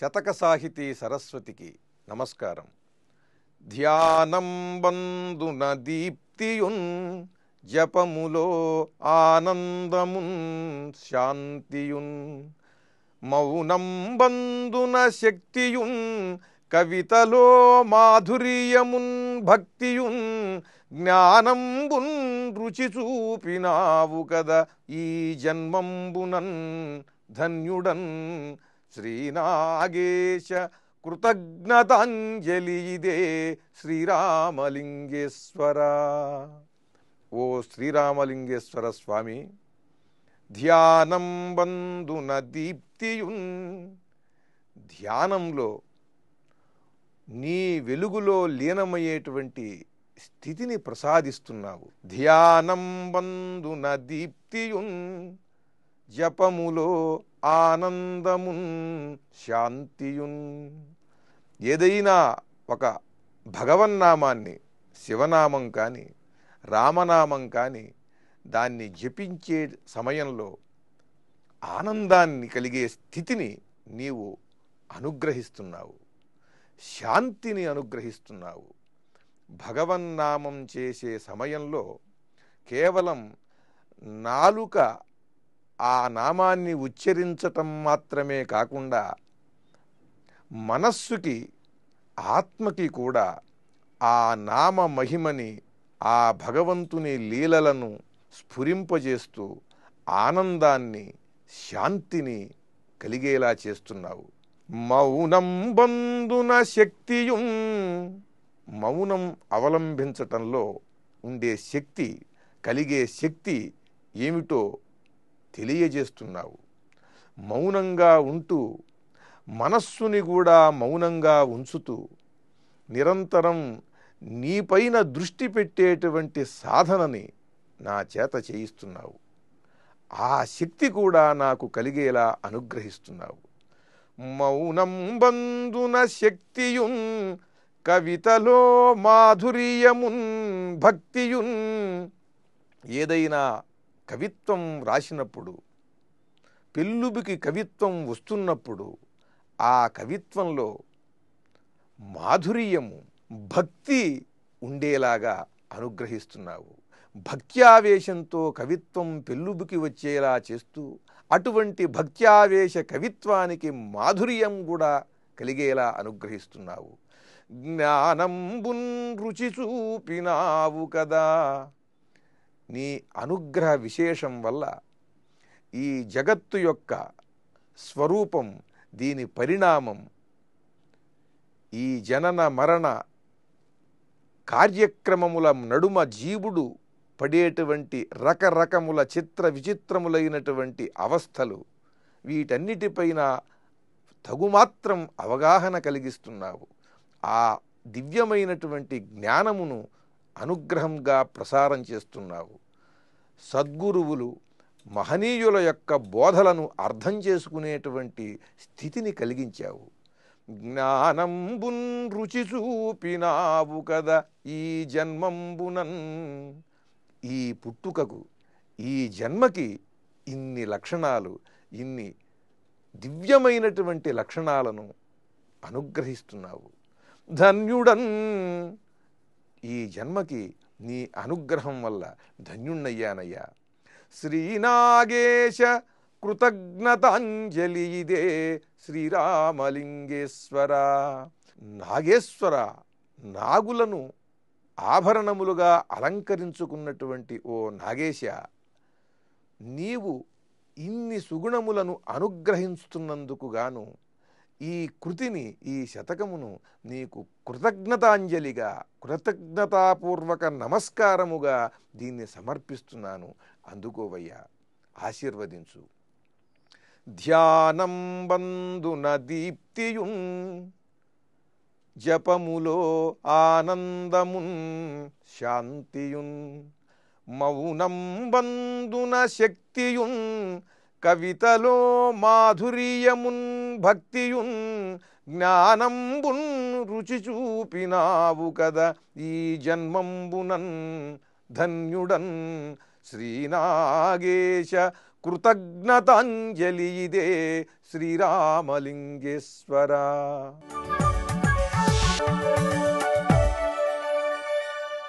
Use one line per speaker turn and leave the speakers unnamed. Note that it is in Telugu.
శతక సాహితీ సరస్వతికి నమస్కారం. ధ్యానం బందున దీప్తియున్ జపములో ఆనందమున్ శాంతియున్. మౌనం బందున శక్తియున్ కవితలో మాధుర్యమున్ భక్తియున్. జ్ఞానంబున్ రుచి చూపినావు కదా ఈ జన్మంబునన్ ధన్యుడన్. శ్రీనాగేశ కృతజ్ఞతాంజలి ఇదే శ్రీరామలింగేశ్వర. ఓ శ్రీరామలింగేశ్వర స్వామి ధ్యానం బంధున దీప్తియున్. ధ్యానంలో నీ వెలుగులో లీనమయ్యేటువంటి స్థితిని ప్రసాదిస్తున్నావు. ధ్యానం బంధున దీప్తియున్. జపములో ఆనందమున్ శాంతియున్. ఏదైనా ఒక భగవన్నామాన్ని శివనామం కానీ రామనామం కానీ దాన్ని జపించే సమయంలో ఆనందాన్ని కలిగే స్థితిని నీవు అనుగ్రహిస్తున్నావు. శాంతిని అనుగ్రహిస్తున్నావు. భగవన్నామం చేసే సమయంలో కేవలం నాలుక ఆ నామాన్ని ఉచ్చరించటం మాత్రమే కాకుండా మనస్సుకి ఆత్మకి కూడా ఆ నామ మహిమని ఆ భగవంతుని లీలలను స్ఫురింపజేస్తూ ఆనందాన్ని శాంతిని కలిగేలా చేస్తున్నావు. మౌనం బందున శక్తియు మౌనం అవలంబించటంలో ఉండే శక్తి కలిగే శక్తి ఏమిటో తెలియజేస్తున్నావు. మౌనంగా ఉంటూ మనస్సుని కూడా మౌనంగా ఉంచుతూ నిరంతరం నీపైన దృష్టి పెట్టేటువంటి సాధనని నా చేత చేయిస్తున్నావు. ఆ శక్తి కూడా నాకు కలిగేలా అనుగ్రహిస్తున్నావు. మౌనం బందున శక్తియున్ కవితలో మాధుర్యమున్ భక్తియున్ ఏదైనా కవిత్వం రాసినప్పుడు పెళ్ళుబికి కవిత్వం వస్తున్నప్పుడు ఆ కవిత్వంలో మాధుర్యము భక్తి ఉండేలాగా అనుగ్రహిస్తున్నావు. భక్త్యావేశంతో కవిత్వం పెళ్ళుబికి వచ్చేలా చేస్తూ అటువంటి భక్త్యావేశ కవిత్వానికి మాధుర్యం కూడా కలిగేలా అనుగ్రహిస్తున్నావు. జ్ఞానంబున్ రుచి చూపినావు కదా. నీ అనుగ్రహ విశేషం వల్ల ఈ జగత్తు యొక్క స్వరూపం దీని పరిణామం ఈ జనన మరణ కార్యక్రమముల నడుమ జీవుడు పడేటువంటి రకరకముల చిత్ర విచిత్రములైనటువంటి అవస్థలు వీటన్నిటిపైన తగుమాత్రం అవగాహన కలిగిస్తున్నావు. ఆ దివ్యమైనటువంటి జ్ఞానమును అనుగ్రహంగా ప్రసారం చేస్తున్నావు. సద్గురువులు మహనీయుల యొక్క బోధలను అర్థం చేసుకునేటువంటి స్థితిని కలిగించావు. జ్ఞానంబున్ రుచి చూపినావు కదా ఈ జన్మంబునన్. ఈ పుట్టుకకు ఈ జన్మకి ఇన్ని లక్షణాలు ఇన్ని దివ్యమైనటువంటి లక్షణాలను అనుగ్రహిస్తున్నావు. ధన్యుడన్ ఈ జన్మకి నీ అనుగ్రహం వల్ల ధన్యుణ్ణయ్యానయ్యా. శ్రీనాగేశ కృతజ్ఞతాంజలి ఇదే శ్రీరామలింగేశ్వర. నాగేశ్వర నాగులను ఆభరణములుగా అలంకరించుకున్నటువంటి ఓ నాగేశ నీవు ఇన్ని సుగుణములను అనుగ్రహిస్తున్నందుకు గాను ఈ కృతిని ఈ శతకమును నీకు కృతజ్ఞతాంజలిగా కృతజ్ఞతాపూర్వక నమస్కారముగా దీన్ని సమర్పిస్తున్నాను. అందుకోవయ్యా ఆశీర్వదించు. ధ్యానం బందున దీప్తియున్ జపములో ఆనందమున్ శాంతియున్. మౌనం బందున శక్తియున్ కవితలో మాధుర్యమున్ భక్తియున్ జ్ఞానంబున్ రుచి చూపినావు కదా ఈ జన్మంబునన్ ధన్యుడన్ శ్రీనాగేశ కృతజ్ఞతాంజలి ఇదే శ్రీరామలింగేశ్వర.